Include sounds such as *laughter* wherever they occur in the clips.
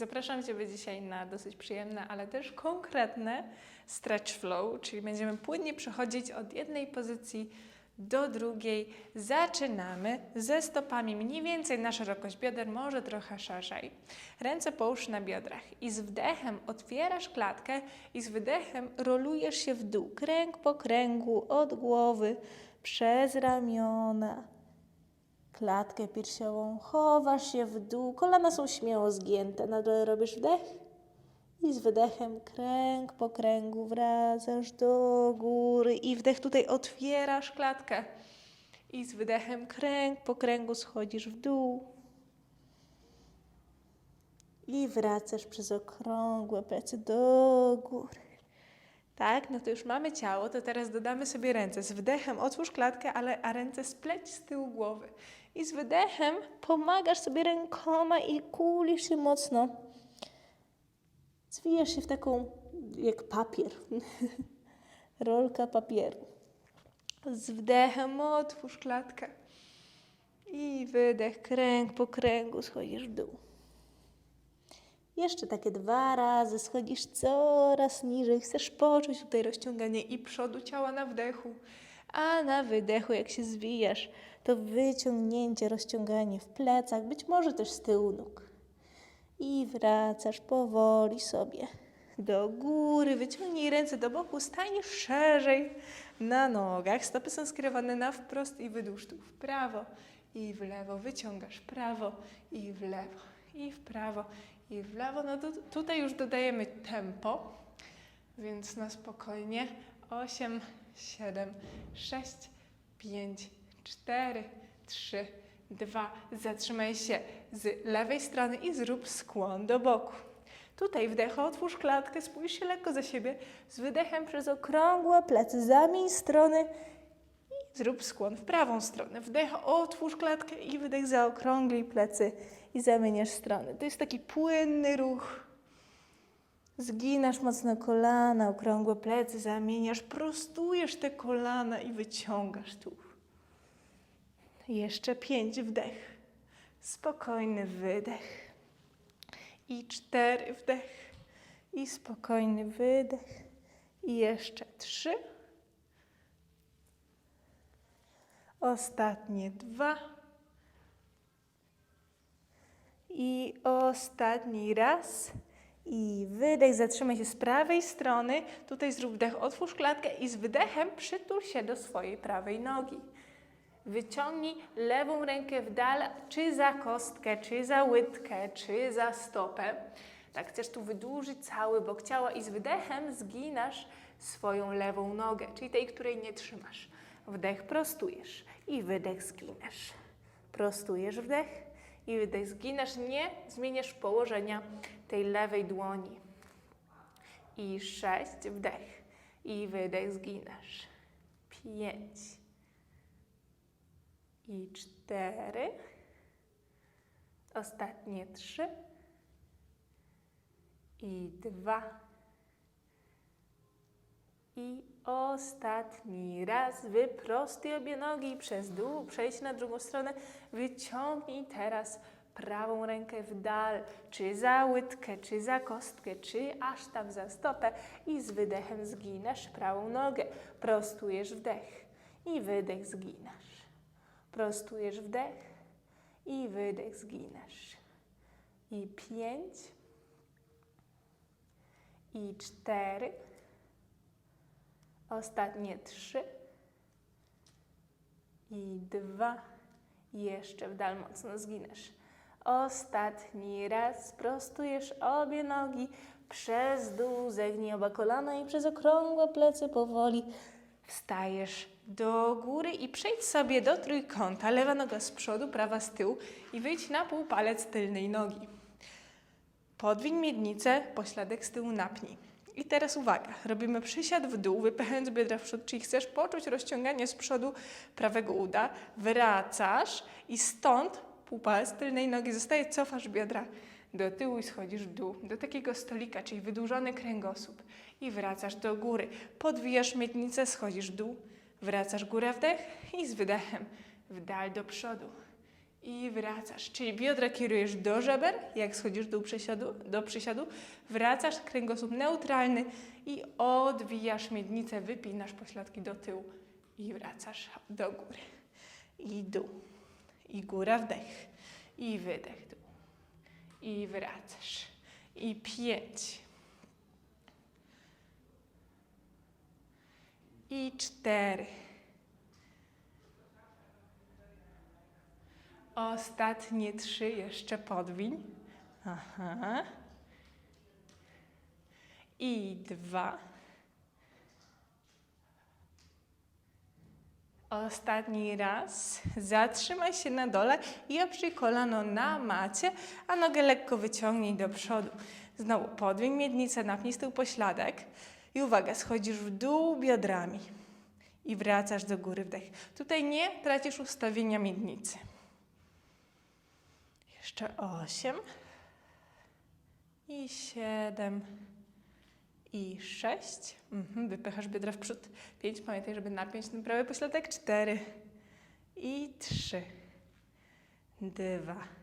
Zapraszam Ciebie dzisiaj na dosyć przyjemne, ale też konkretne stretch flow, czyli będziemy płynnie przechodzić od jednej pozycji do drugiej. Zaczynamy ze stopami mniej więcej na szerokość bioder, może trochę szerzej. Ręce połóż na biodrach i z wdechem otwierasz klatkę i z wydechem rolujesz się w dół, kręg po kręgu, od głowy, przez ramiona klatkę piersiową, chowasz się w dół, kolana są śmiało zgięte, na dole robisz wdech i z wydechem kręg po kręgu wracasz do góry i wdech tutaj otwierasz klatkę i z wydechem kręg po kręgu schodzisz w dół i wracasz przez okrągłe plecy do góry. Tak, no to już mamy ciało, to teraz dodamy sobie ręce. Z wdechem otwórz klatkę, ale, a ręce spleć z tyłu głowy. I z wydechem pomagasz sobie rękoma i kulisz się mocno. Zwijasz się w taką, jak papier, *laughs* rolka papieru. Z wdechem otwórz klatkę. I wydech, kręg po kręgu schodzisz w dół. Jeszcze takie dwa razy schodzisz coraz niżej. Chcesz poczuć tutaj rozciąganie i przodu ciała na wdechu, a na wydechu, jak się zwijasz, to wyciągnięcie, rozciąganie w plecach, być może też z tyłu nóg. I wracasz powoli sobie do góry. Wyciągnij ręce do boku, stań szerzej na nogach. Stopy są skierowane na wprost i wydłuż tu w prawo i w lewo. Wyciągasz prawo i w lewo i w prawo i w lewo. No to tutaj już dodajemy tempo, więc na spokojnie. 8, 7, 6, 5, 4, 3, 2. Zatrzymaj się z lewej strony i zrób skłon do boku. Tutaj wdech, otwórz klatkę, spójrz się lekko za siebie. Z wydechem przez okrągłe plecy zamień strony i zrób skłon w prawą stronę. Wdech, otwórz klatkę i wydech, zaokrąglij plecy i zamieniasz strony. To jest taki płynny ruch. Zginasz mocno kolana, okrągłe plecy, zamieniasz, prostujesz te kolana i wyciągasz tu. Jeszcze pięć wdech. Spokojny wydech. I cztery wdech. I spokojny wydech. I jeszcze trzy. Ostatnie dwa. I ostatni raz. I wydech, zatrzymaj się z prawej strony. Tutaj zrób wdech, otwórz klatkę i z wydechem przytul się do swojej prawej nogi. Wyciągnij lewą rękę w dal, czy za kostkę, czy za łydkę, czy za stopę. Tak, chcesz tu wydłużyć cały bok ciała i z wydechem zginasz swoją lewą nogę, czyli tej, której nie trzymasz. Wdech prostujesz i wydech zginasz. Prostujesz wdech i wydech zginasz. Nie zmieniasz położenia tej lewej dłoni. I sześć, wdech i wydech zginasz. Pięć i cztery. Ostatnie trzy. I dwa. I ostatni raz. Wyprostuj obie nogi przez dół. Przejdź na drugą stronę. Wyciągnij teraz prawą rękę w dal, czy za łydkę, czy za kostkę, czy aż tam za stopę i z wydechem zginasz prawą nogę. Prostujesz wdech i wydech zginasz. Prostujesz wdech i wydech zginasz. I pięć. I cztery. Ostatnie trzy. I dwa. Jeszcze w dal mocno zginasz. Ostatni raz prostujesz obie nogi przez dół, zegnij oba kolana i przez okrągłe plecy powoli wstajesz do góry i przejdź sobie do trójkąta. Lewa noga z przodu, prawa z tyłu i wyjdź na półpalec tylnej nogi. Podwiń miednicę, pośladek z tyłu napnij. I teraz uwaga, robimy przysiad w dół, wypychając biodra w przód, czyli chcesz poczuć rozciąganie z przodu prawego uda, wracasz i stąd półpalec tylnej nogi zostaje, cofasz biodra do tyłu i schodzisz w dół, do takiego stolika, czyli wydłużony kręgosłup i wracasz do góry. Podwijasz miednicę, schodzisz w dół, wracasz górę wdech i z wydechem w dal do przodu. I wracasz. Czyli biodra kierujesz do żeber, jak schodzisz do przysiadu, do przysiadu. Wracasz, kręgosłup neutralny i odwijasz miednicę, wypinasz pośladki do tyłu i wracasz do góry. I dół. I góra, wdech. I wydech, dół. I wracasz. I pięć. I cztery. Ostatnie trzy jeszcze podwiń. Aha. I dwa. Ostatni raz. Zatrzymaj się na dole i oprzyj kolano na macie, a nogę lekko wyciągnij do przodu. Znowu podwiń miednicę, napnij z tyłu pośladek. I uwaga, schodzisz w dół biodrami i wracasz do góry wdech. Tutaj nie tracisz ustawienia miednicy. Jeszcze osiem. I siedem. I sześć. Mhm, wypychasz biodra w przód. Pięć. Pamiętaj, żeby napiąć ten prawy pośladek. Cztery. I trzy. Dwa.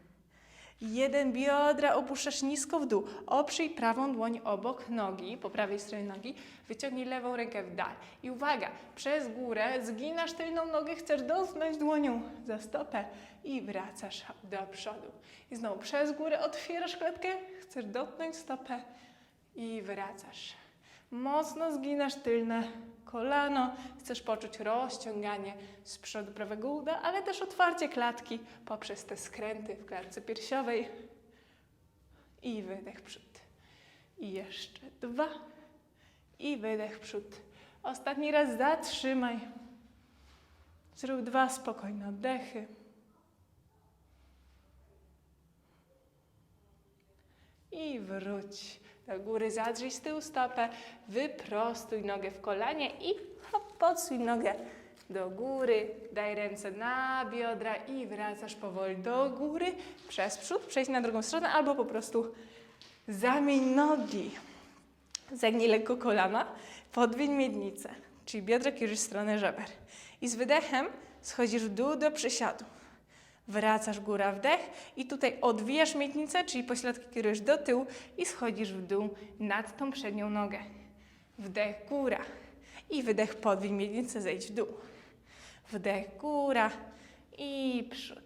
Jeden. Biodra opuszczasz nisko w dół. Oprzyj prawą dłoń obok nogi, po prawej stronie nogi. Wyciągnij lewą rękę w dal. I uwaga, przez górę zginasz tylną nogę, chcesz dotknąć dłonią za stopę i wracasz do przodu. I znowu przez górę otwierasz klatkę, chcesz dotknąć stopę i wracasz. Mocno zginasz tylne kolano, chcesz poczuć rozciąganie z przodu prawego uda, ale też otwarcie klatki poprzez te skręty w klatce piersiowej. I wydech przód. I jeszcze dwa. I wydech przód. Ostatni raz zatrzymaj. Zrób dwa spokojne oddechy. I wróć do góry, zadrzyj z tyłu stopę, wyprostuj nogę w kolanie i hop, podsuń nogę do góry, daj ręce na biodra i wracasz powoli do góry, przez przód, przejdź na drugą stronę albo po prostu zamień nogi. Zagnij lekko kolana, podwiń miednicę, czyli biodra kierujesz w stronę żeber. I z wydechem schodzisz w dół do przysiadu. Wracasz góra wdech i tutaj odwijasz miednicę, czyli pośladki kierujesz do tyłu i schodzisz w dół nad tą przednią nogę. Wdech góra i wydech podwiń miednicę, zejdź w dół. Wdech góra i przód.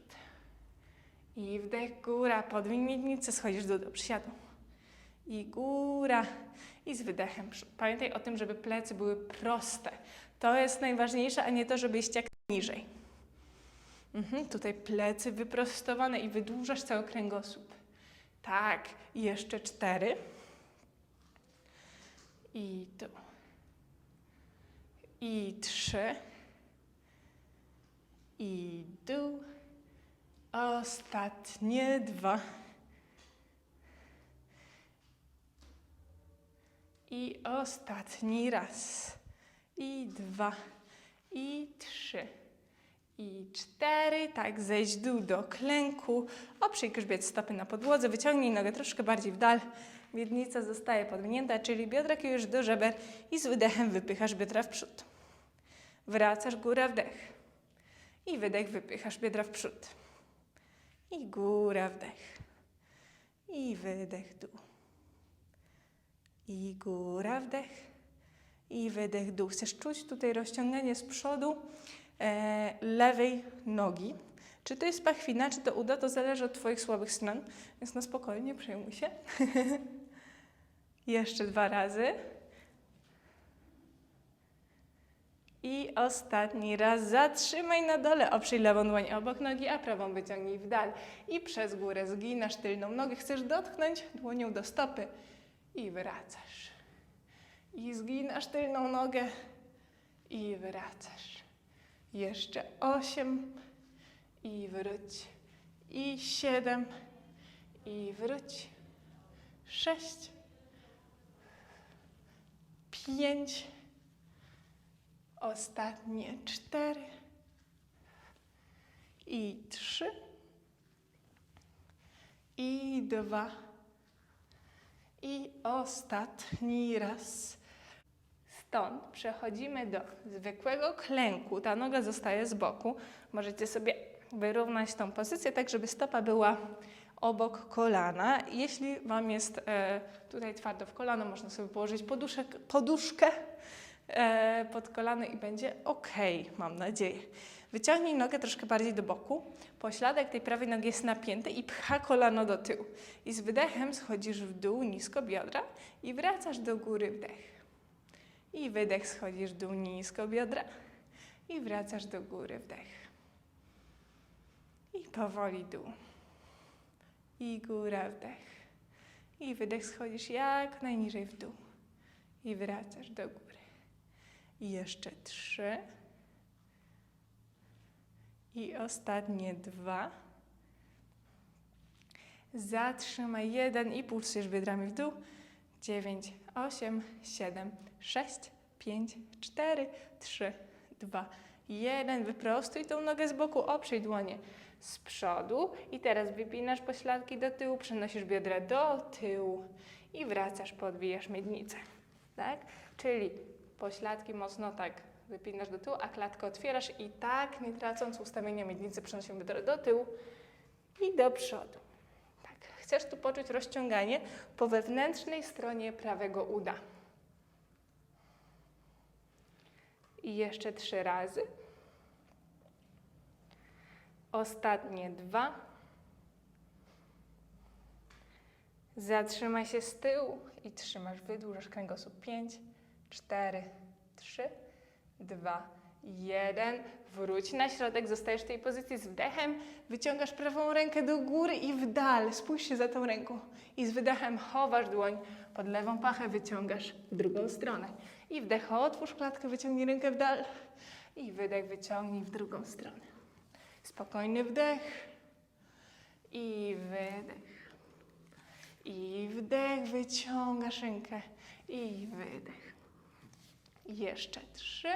I wdech góra, podwiń miednicę, schodzisz w dół do przysiadu. I góra i z wydechem przód. Pamiętaj o tym, żeby plecy były proste. To jest najważniejsze, a nie to, żeby iść jak niżej. Mhm, tutaj plecy wyprostowane i wydłużasz cały kręgosłup. Tak, jeszcze cztery. I tu. I trzy. I dół. Ostatnie dwa. I ostatni raz. I dwa. I trzy. I cztery, tak, zejść w dół do klęku, oprzyj grzbiet stopy na podłodze, wyciągnij nogę troszkę bardziej w dal, miednica zostaje podwinięta, czyli biodra kierujesz do żeber i z wydechem wypychasz biodra w przód. Wracasz, góra, wdech. I wydech, wypychasz biodra w przód. I góra, wdech. I wydech, dół. I góra, wdech. I wydech, dół. Chcesz czuć tutaj rozciąganie z przodu, lewej nogi. Czy to jest pachwina, czy to uda, to zależy od Twoich słabych stron, więc na spokojnie, przejmuj się. *laughs* Jeszcze dwa razy. I ostatni raz zatrzymaj na dole, oprzyj lewą dłoń obok nogi, a prawą wyciągnij w dal. I przez górę zginasz tylną nogę, chcesz dotknąć dłonią do stopy i wracasz. I zginasz tylną nogę i wracasz. Jeszcze osiem i wróć. I siedem i wróć. Sześć. Pięć. Ostatnie cztery. I trzy. I dwa. I ostatni raz. Stąd przechodzimy do zwykłego klęku. Ta noga zostaje z boku. Możecie sobie wyrównać tą pozycję, tak żeby stopa była obok kolana. Jeśli Wam jest e, tutaj twardo w kolano, można sobie położyć poduszek, poduszkę e, pod kolano i będzie ok, mam nadzieję. Wyciągnij nogę troszkę bardziej do boku. Pośladek tej prawej nogi jest napięty i pcha kolano do tyłu. I z wydechem schodzisz w dół nisko biodra i wracasz do góry wdech. I wydech schodzisz dół nisko biodra i wracasz do góry wdech. I powoli dół. I góra wdech. I wydech schodzisz jak najniżej w dół. I wracasz do góry. I jeszcze trzy. I ostatnie dwa. Zatrzymaj jeden i pulsujesz biodrami w dół. Dziewięć, osiem, siedem, sześć, pięć, cztery, trzy, dwa, jeden. Wyprostuj tą nogę z boku, oprzyj dłonie z przodu i teraz wypinasz pośladki do tyłu, przenosisz biodra do tyłu i wracasz, podbijasz miednicę. Tak? Czyli pośladki mocno tak wypinasz do tyłu, a klatkę otwierasz i tak, nie tracąc ustawienia miednicy, przenosimy biodra do tyłu i do przodu. Chcesz tu poczuć rozciąganie po wewnętrznej stronie prawego uda. I jeszcze trzy razy. Ostatnie dwa. Zatrzymaj się z tyłu i trzymasz. Wydłużasz kręgosłup. Pięć, cztery, trzy, dwa, jeden. Wróć na środek, zostajesz w tej pozycji z wdechem. Wyciągasz prawą rękę do góry i w dal. Spójrz się za tą ręką. I z wydechem chowasz dłoń pod lewą pachę, wyciągasz w drugą stronę. I wdech, otwórz klatkę, wyciągnij rękę w dal. I wydech, wyciągnij w drugą stronę. Spokojny wdech i wydech. I wdech, wyciągasz rękę i wydech. Jeszcze trzy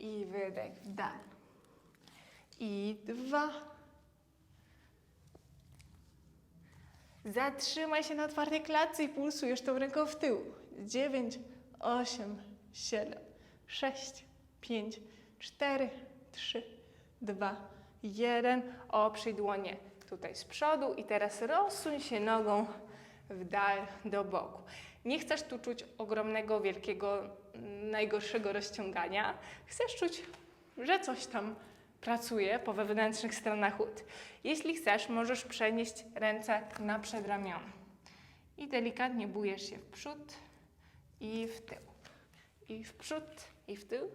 i wydech w dal. I dwa. Zatrzymaj się na otwartej klatce i pulsujesz tą ręką w tył. Dziewięć, osiem, siedem, sześć, pięć, cztery, trzy, dwa, jeden. Oprzyj dłonie tutaj z przodu i teraz rozsuń się nogą w dal do boku. Nie chcesz tu czuć ogromnego, wielkiego, najgorszego rozciągania. Chcesz czuć, że coś tam pracuje po wewnętrznych stronach ud. Jeśli chcesz, możesz przenieść ręce na przedramiona. I delikatnie bujesz się w przód i w tył. I w przód i w tył.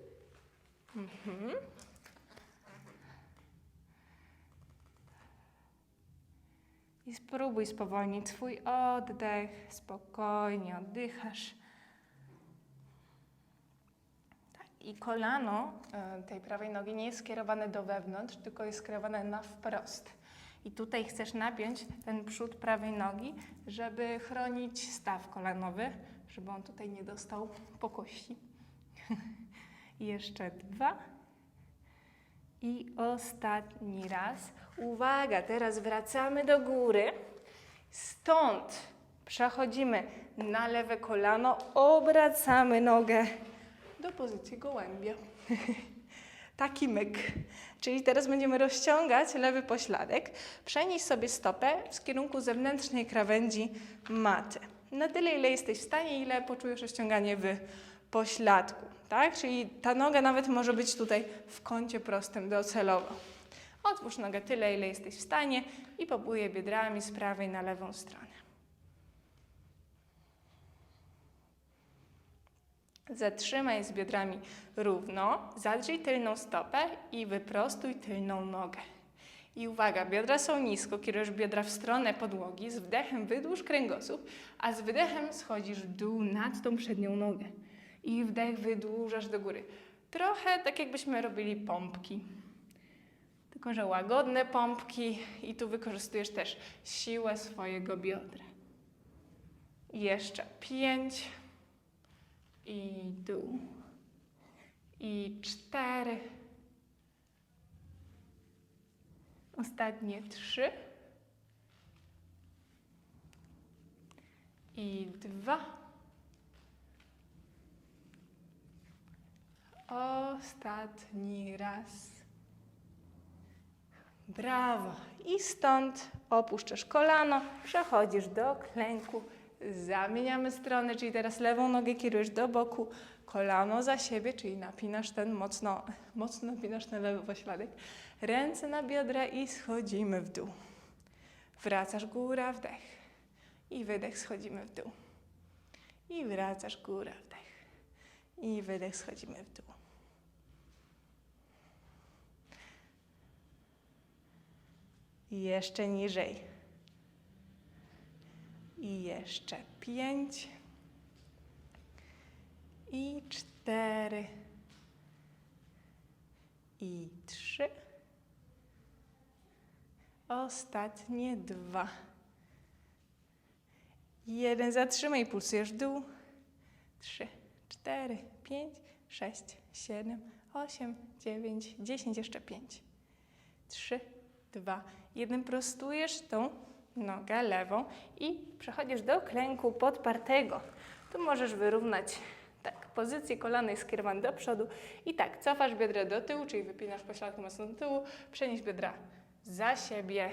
Mhm. I spróbuj spowolnić swój oddech, spokojnie oddychasz. Tak, I kolano e, tej prawej nogi nie jest skierowane do wewnątrz, tylko jest skierowane na wprost. I tutaj chcesz napiąć ten przód prawej nogi, żeby chronić staw kolanowy, żeby on tutaj nie dostał po kości. *laughs* Jeszcze dwa. I ostatni raz. Uwaga, teraz wracamy do góry. Stąd przechodzimy na lewe kolano, obracamy nogę do pozycji gołębia. *laughs* Taki myk. Czyli teraz będziemy rozciągać lewy pośladek. Przenieś sobie stopę w kierunku zewnętrznej krawędzi maty. Na tyle, ile jesteś w stanie, ile poczujesz rozciąganie w pośladku. Tak? Czyli ta noga nawet może być tutaj w kącie prostym docelowo. Otwórz nogę tyle, ile jesteś w stanie i pobuję biodrami z prawej na lewą stronę. Zatrzymaj z biodrami równo, zadrzyj tylną stopę i wyprostuj tylną nogę. I uwaga, biodra są nisko, kierujesz biodra w stronę podłogi, z wdechem wydłuż kręgosłup, a z wydechem schodzisz w dół nad tą przednią nogę. I wdech wydłużasz do góry. Trochę tak jakbyśmy robili pompki. Tylko, że łagodne pompki i tu wykorzystujesz też siłę swojego biodra. Jeszcze pięć i dół. I cztery. Ostatnie trzy. I dwa. Ostatni raz. Brawo. I stąd opuszczasz kolano, przechodzisz do klęku, zamieniamy stronę, czyli teraz lewą nogę kierujesz do boku, kolano za siebie, czyli napinasz ten mocno, *laughs* mocno napinasz ten lewy pośladek, ręce na biodra i schodzimy w dół. Wracasz góra, wdech i wydech, schodzimy w dół. I wracasz góra, wdech i wydech, schodzimy w dół. Jeszcze niżej. I jeszcze pięć. I cztery. I trzy. Ostatnie dwa. Jeden. Zatrzymaj, pulsujesz w dół. Trzy, cztery, pięć, sześć, siedem, osiem, dziewięć, dziesięć, jeszcze pięć. Trzy, dwa, jeden. Prostujesz tą nogę lewą i przechodzisz do klęku podpartego. Tu możesz wyrównać tak, pozycję kolana jest skierowana do przodu i tak, cofasz biodra do tyłu, czyli wypinasz pośladki mocno do tyłu, przenieś biodra za siebie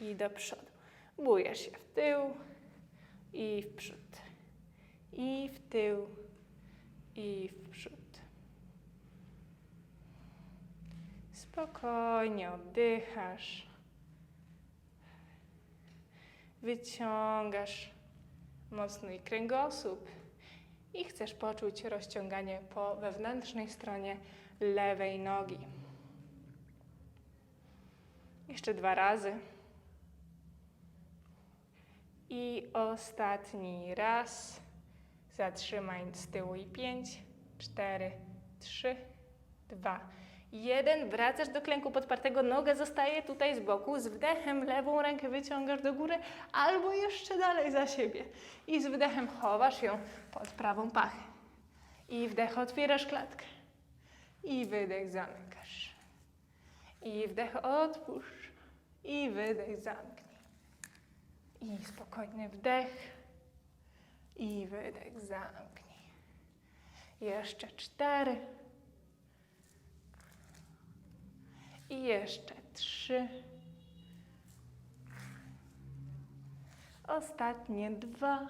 i do przodu. Bujesz się w tył i w przód. I w tył i w przód. Spokojnie oddychasz. Wyciągasz mocno i kręgosłup i chcesz poczuć rozciąganie po wewnętrznej stronie lewej nogi. Jeszcze dwa razy. I ostatni raz. Zatrzymaj z tyłu i pięć, cztery, trzy, dwa, jeden. Wracasz do klęku podpartego, noga zostaje tutaj z boku. Z wdechem lewą rękę wyciągasz do góry albo jeszcze dalej za siebie. I z wdechem chowasz ją pod prawą pachę. I wdech otwierasz klatkę. I wydech zamykasz. I wdech otwórz. I wydech zamknij. I spokojny wdech. I wydech zamknij. Jeszcze cztery. I jeszcze trzy. Ostatnie dwa.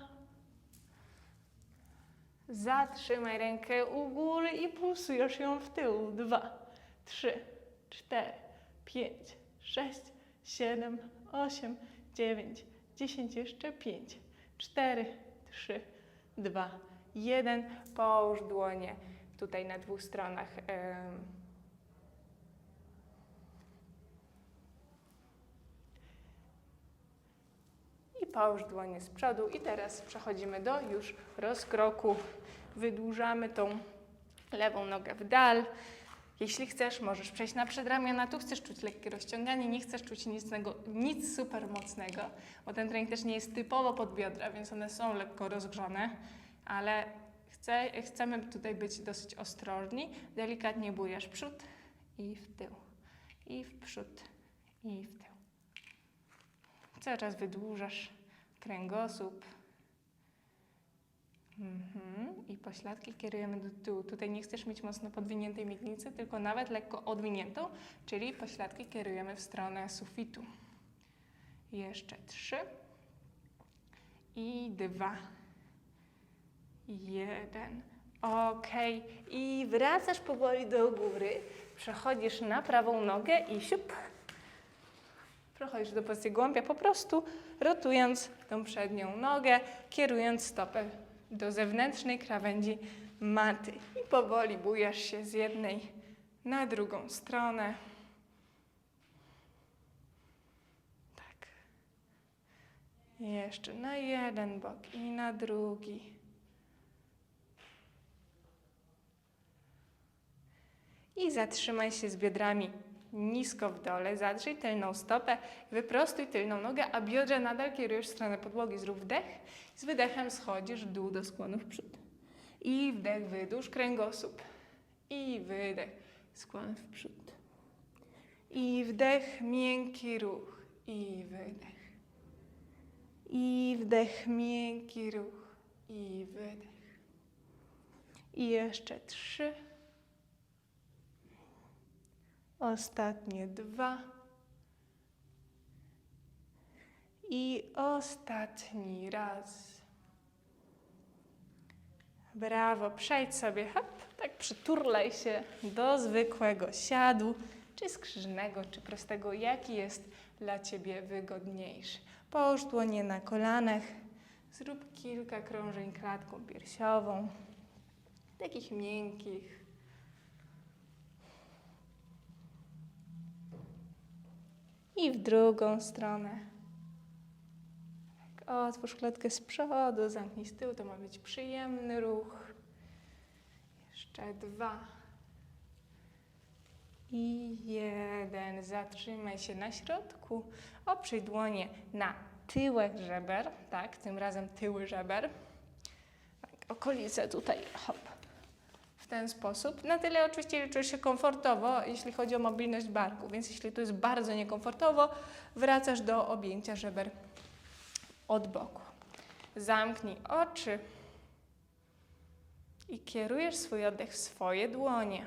Zatrzymaj rękę u góry i pulsujesz ją w tył. Dwa, trzy, cztery, pięć, sześć, siedem, osiem, dziewięć, dziesięć, jeszcze pięć, cztery, trzy, dwa, jeden. Połóż dłonie tutaj na dwóch stronach. em, połóż dłonie z przodu. I teraz przechodzimy do już rozkroku. Wydłużamy tą lewą nogę w dal. Jeśli chcesz, możesz przejść na przedramiona. Tu chcesz czuć lekkie rozciąganie, nie chcesz czuć nic, nic super mocnego, bo ten trening też nie jest typowo pod biodra, więc one są lekko rozgrzane, ale chcę, chcemy tutaj być dosyć ostrożni. Delikatnie bujesz przód i w tył, i w przód, i w tył. Cały czas wydłużasz kręgosłup. Mhm. I pośladki kierujemy do tyłu. Tutaj nie chcesz mieć mocno podwiniętej miednicy, tylko nawet lekko odwiniętą, czyli pośladki kierujemy w stronę sufitu. Jeszcze trzy. I dwa. Jeden. Ok. I wracasz powoli do góry. Przechodzisz na prawą nogę i siup. Przechodzisz do pozycji głębia, po prostu rotując tą przednią nogę, kierując stopę do zewnętrznej krawędzi maty. I powoli bujasz się z jednej na drugą stronę. Tak. Jeszcze na jeden bok i na drugi. I zatrzymaj się z biodrami nisko w dole. Zadrzyj tylną stopę, wyprostuj tylną nogę, a biodra nadal kierujesz w stronę podłogi. Zrób wdech. Z wydechem schodzisz w dół do skłonu w przód. I wdech, wydłuż kręgosłup. I wydech, skłon w przód. I wdech, miękki ruch. I wydech. I wdech, miękki ruch. I wydech. I jeszcze trzy. Ostatnie dwa. I ostatni raz. Brawo, przejdź sobie, hop, tak przyturlaj się do zwykłego siadu, czy skrzyżnego, czy prostego, jaki jest dla Ciebie wygodniejszy. Połóż dłonie na kolanach, zrób kilka krążeń klatką piersiową, takich miękkich. I w drugą stronę. Tak, Otwórz klatkę z przodu, zamknij z tyłu, to ma być przyjemny ruch. Jeszcze dwa. I jeden. Zatrzymaj się na środku. Oprzyj dłonie na tyłek żeber, tak, tym razem tyły żeber. Tak, okolice tutaj, hop. Ten sposób. Na tyle oczywiście czujesz się komfortowo, jeśli chodzi o mobilność barku, więc jeśli tu jest bardzo niekomfortowo, wracasz do objęcia żeber od boku. Zamknij oczy i kierujesz swój oddech w swoje dłonie.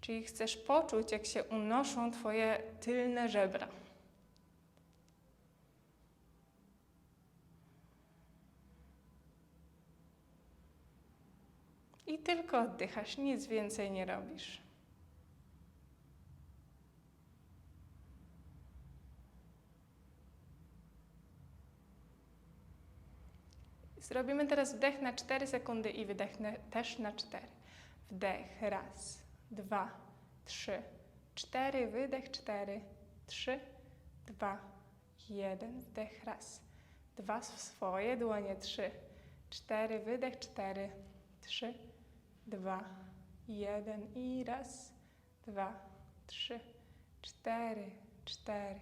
Czyli chcesz poczuć, jak się unoszą Twoje tylne żebra. I tylko oddychasz, nic więcej nie robisz. Zrobimy teraz wdech na 4 sekundy i wydech na, też na 4. Wdech, raz, dwa, trzy, cztery, wydech, cztery, trzy, dwa, jeden, wdech, raz, dwa, swoje dłonie, trzy, cztery, wydech, cztery, trzy, dwa, jeden i raz, dwa, trzy, cztery, cztery,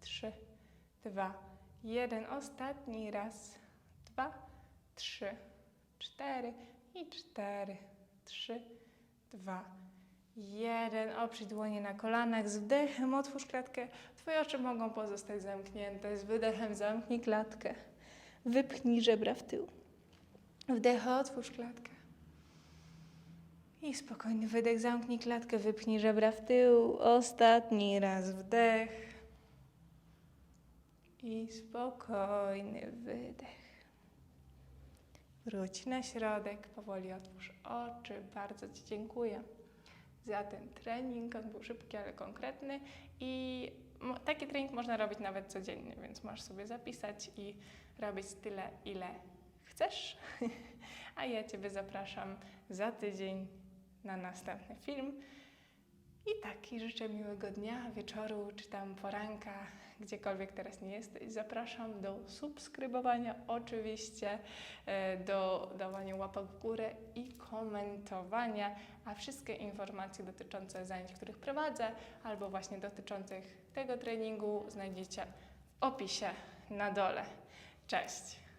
trzy, dwa, jeden, ostatni raz, dwa, trzy, cztery i cztery, trzy, dwa, jeden. Oprzyj dłonie na kolanach. Z wdechem otwórz klatkę. Twoje oczy mogą pozostać zamknięte. Z wydechem zamknij klatkę. Wypchnij żebra w tył. Wdech, otwórz klatkę. I spokojny wydech, zamknij klatkę, wypchnij żebra w tył. Ostatni raz wdech. I spokojny wydech. Wróć na środek, powoli otwórz oczy. Bardzo Ci dziękuję za ten trening. On był szybki, ale konkretny i taki trening można robić nawet codziennie, więc możesz sobie zapisać i robić tyle, ile chcesz. *laughs* A ja Ciebie zapraszam za tydzień na następny film. I tak, i życzę miłego dnia, wieczoru, czy tam poranka, gdziekolwiek teraz nie jesteś. Zapraszam do subskrybowania oczywiście, e, do dawania łapek w górę i komentowania, a wszystkie informacje dotyczące zajęć, których prowadzę, albo właśnie dotyczących tego treningu znajdziecie w opisie na dole. Cześć!